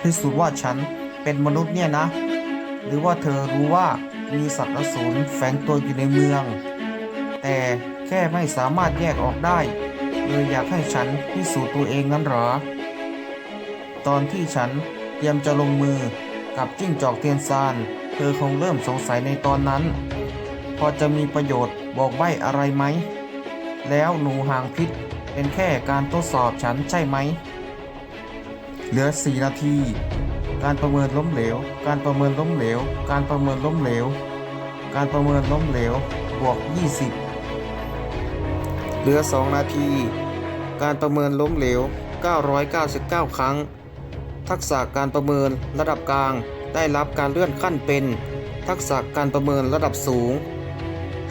พิสูจน์ว่าฉันเป็นมนุษย์เนี่ยนะ หรือว่าเธอรู้ว่ามีสัตว์อสูรแฝงตัวอยู่ในเมือง แต่แค่ไม่สามารถแยกออกได้เลยอยากให้ฉันพิสูจน์ตัวเองนั้นหรอ ตอนที่ฉันเตรียมจะลงมือกับจิ้งจอกเทียนซาน เธอคงเริ่มสงสัยในตอนนั้น พอจะมีประโยชน์บอกใบ้อะไรไหม แล้วหนูหางพิษเป็นแค่การทดสอบฉันใช่ไหม เหลือ 4 นาที การประเมินล้มเหลว การประเมินล้มเหลว การประเมินล้มเหลว การประเมินล้มเหลว บวก 20 เหลือ 2 นาที การประเมินล้มเหลว 999 ครั้ง ทักษะการประเมินระดับกลาง ได้รับการเลื่อนขั้นเป็น ทักษะการประเมินระดับสูง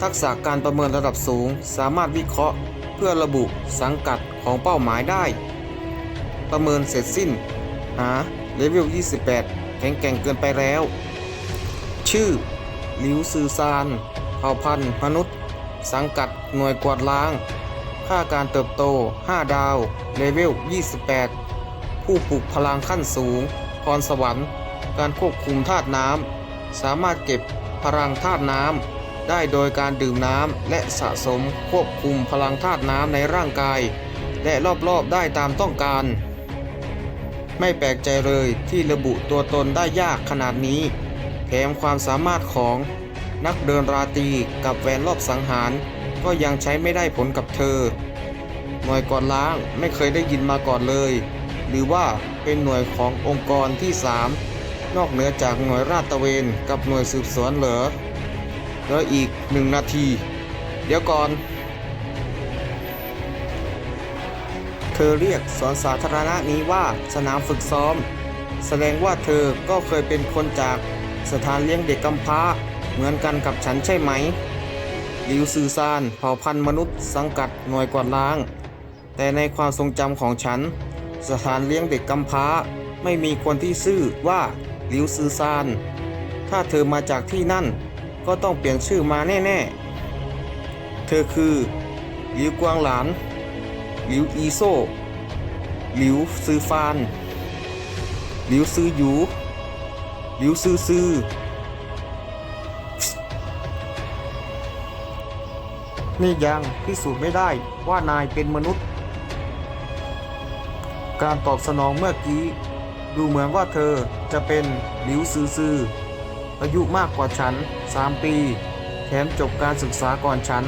ทักษะการประเมินระดับสูง สามารถวิเคราะห์ เพื่อระบุสังกัดของเป้าหมายได้ประเมินเสร็จสิ้น หาเลเวล 28 แข็งแกร่งเกินไปแล้ว ชื่อหลิวซือซานเผ่าพันธุ์มนุษย์ สังกัดหน่วยกวาดล้าง ค่าการเติบโต 5 ดาว เลเวล 28 ผู้ปลุกพลังขั้นสูง พรสวรรค์ การควบคุมธาตุน้ำ สามารถเก็บพลังธาตุน้ำ ได้โดยการดื่มน้ำ และสะสมควบคุมพลังธาตุน้ำในร่างกาย และรอบๆได้ตามต้องการ ไม่แปลกใจเลยที่ระบุตัวตนได้ยากขนาดนี้ แถมความสามารถของนักเดินราตรีกับแวนรอบสังหาร ก็ยังใช้ไม่ได้ผลกับเธอ หน่วยก่อนล้างไม่เคยได้ยินมาก่อนเลย หรือว่าเป็นหน่วยขององค์กรที่ 3 นอกเหนือจากหน่วยราดตระเวนกับหน่วยสืบสวนเหรอเหลืออีกหนึ่งนาที เดี๋ยวก่อน อเรียกสวนสาธารณะนี้ว่าสนามฝึกซ้อม แสดงว่าเธอก็เคยเป็นคนจากสถานเลี้ยงเด็กกำพร้า เหมือนกันกับฉันใช่ไหมลิวซือซานเผ่าพันธุ์มนุษย์สังกัดหน่วยกวาดล้าง แต่ในความทรงจำของฉัน สถานเลี้ยงเด็กกำพร้า ไม่มีคนที่ชื่อว่าลิวซือซาน ถ้าเธอมาจากที่นั่น ก็ต้องเปลี่ยนชื่อมาแน่ ๆ เธอคือลิวกวางหลานลิวอีโซ หลิวซือฟานหลิวซือหยูหลิวซือซือนี่ยังพิสูจน์ไม่ได้ว่านายเป็นมนุษย์ การตอบสนองเมื่อกี้ ดูเหมือนว่าเธอจะเป็นหลิวซือซืออายุมากกว่าฉัน 3 ปี แถมจบการศึกษาก่อนฉัน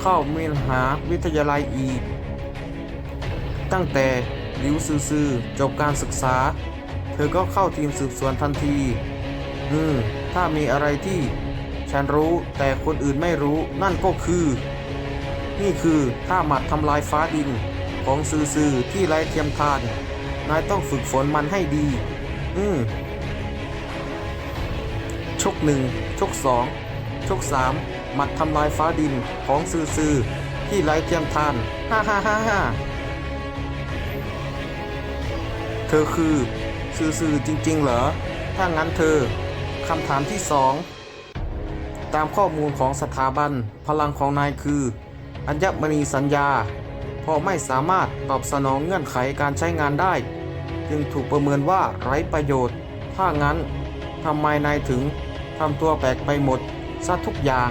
เข้ามีมหาวิทยาลัยอีก ตั้งแต่ ลิวซือซือจบการศึกษา เธอก็เข้าทีมสืบสวนทันทีอืมถ้ามีอะไรที่ฉันรู้แต่คนอื่นไม่รู้นั่นก็คือ นี่คือท่าหมัดทำลายฟ้าดินของซือซือที่ไร้เทียมทาน นายต้องฝึกฝนมันให้ดี อืมชกหนึ่งชกสองชกสามหมัดทำลายฟ้าดินของซือซือที่ไร้เทียมทาน ฮ่าฮ่าฮ่าฮ่า เธอคือซื่อจริง ๆ เหรอ ถ้างั้นเธอคำถามที่สองตามข้อมูลของสถาบันพลังของนายคือ อัญมณีสัญญาพราะไม่สามารถตอบสนองเงื่อนไขการใช้งานได้ จึงถูกประเมินว่าไร้ประโยชน์ ถ้างั้นทำไมนายถึงทำตัวแปลกไปหมดซะทุกอย่าง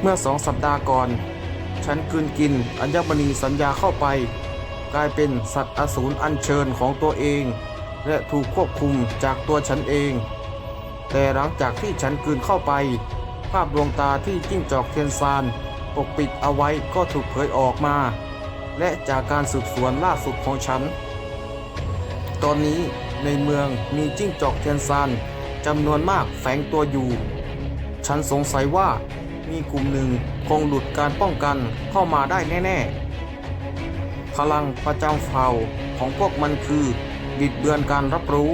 เมื่อสองสัปดาห์ก่อน ฉันกืนกินอัญมณีสัญญาเข้าไป กลายเป็นสัตว์อสูรอัญเชิญของตัวเอง และถูกควบคุมจากตัวฉันเอง แต่หลังจากที่ฉันกืนเข้าไป ภาพดวงตาที่จิ้งจอกเทียนซานปกปิดเอาไว้ก็ถูกเผยออกมา และจากการสืบสวนล่าสุดของฉัน ตอนนี้ในเมืองมีจิ้งจอกเทียนซานจำนวนมากแฝงตัวอยู่ ฉันสงสัยว่ามีกลุ่มหนึ่งคงหลุดการป้องกันเข้ามาได้แน่ ๆ พลังประจำเผ่าของพวกมันคือบิดเบือนการรับรู้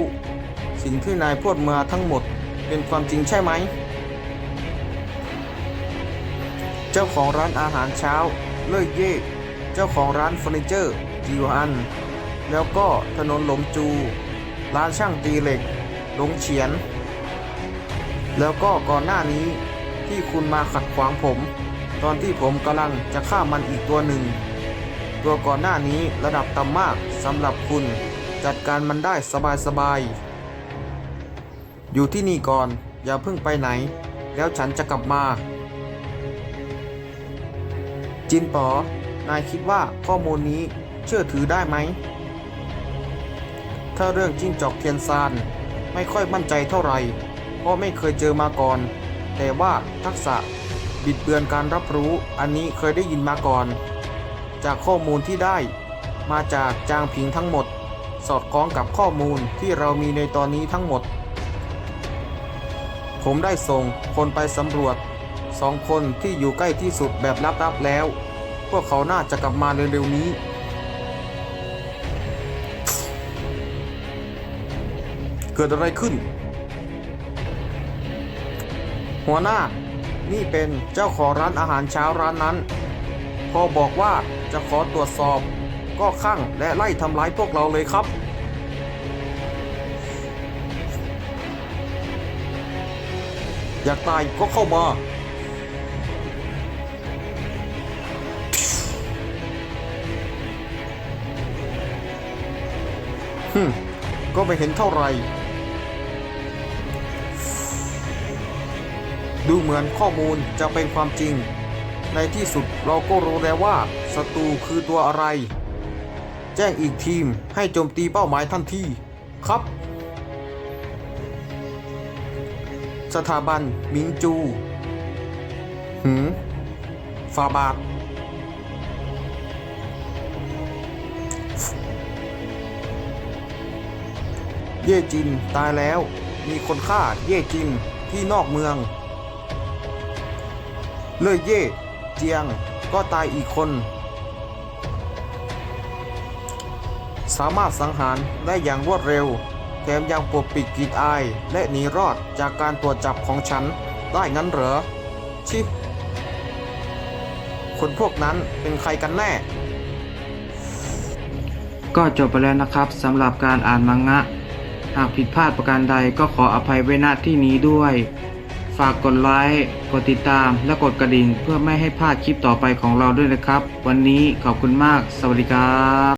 สิ่งที่นายพูดมาทั้งหมดเป็นความจริงใช่ไหม เจ้าของร้านอาหารเช้า เล่ยเย่เจ้าของร้านเฟอร์นิเจอร์จิวอัน แล้วก็ถนนหลงจู ร้านช่างตีเหล็ก หลงเฉียน แล้วก็ก่อนหน้านี้ที่คุณมาขัดขวางผม ตอนที่ผมกำลังจะฆ่ามันอีกตัวหนึ่ง ตัวก่อนหน้านี้ระดับต่ำมากสำหรับคุณ จัดการมันได้สบายๆ อยู่ที่นี่ก่อนอย่าเพิ่งไปไหน แล้วฉันจะกลับมา จินป๋อนายคิดว่าข้อมูลนี้เชื่อถือได้ไหม ถ้าเรื่องจิ้งจอกเทียนซานไม่ค่อยมั่นใจเท่าไหร่ เพราะไม่เคยเจอมาก่อน แต่ว่าทักษะบิดเบือนการรับรู้อันนี้เคยได้ยินมาก่อน จากข้อมูลที่ได้ มาจากจางผิงทั้งหมด สอดคล้องกับข้อมูลที่เรามีในตอนนี้ทั้งหมด ผมได้ส่งคนไปสำรวจสองคนที่อยู่ใกล้ที่สุดแบบลับๆแล้ว พวกเขาน่าจะกลับมาเร็วๆนี้ เกิดอะไรขึ้น หัวหน้านี่เป็นเจ้าของร้านอาหารเช้าร้านนั้น อบอกว่าจะขอตรวจสอบ ก็ข้างและไล่ทำร้ายพวกเราเลยครับ อยากตายก็เข้ามาฮึมก็ไม่เห็นเท่าไหร่ดูเหมือนข้อมูลจะเป็นความจริง ในที่สุดเราก็รู้แล้วว่าศัตรูคือตัวอะไร แจ้งอีกทีมให้โจมตีเป้าหมายทันทีครับ สถาบันมิงจู หืมฟาบาทเย่จินตายแล้ว มีคนฆ่าเย่จินที่นอกเมือง เลยเย่ เจียงก็ตายอีกคน สามารถสังหารได้อย่างรวดเร็ว แถมยังปกปิดกลิดอายและหนีรอดจากการตรวจจับของฉันได้งั้นเหรอ ชิคนพวกนั้นเป็นใครกันแน่ ก็จบไปแล้วนะครับสำหรับการอ่านมังงะ หากผิดพลาดประการใดก็ขออภัยไว้ณที่นี้ด้วย ฝากกดไลค์ กดติดตาม และกดกระดิ่ง เพื่อไม่ให้พลาดคลิปต่อไปของเราด้วยนะครับ วันนี้ขอบคุณมาก สวัสดีครับ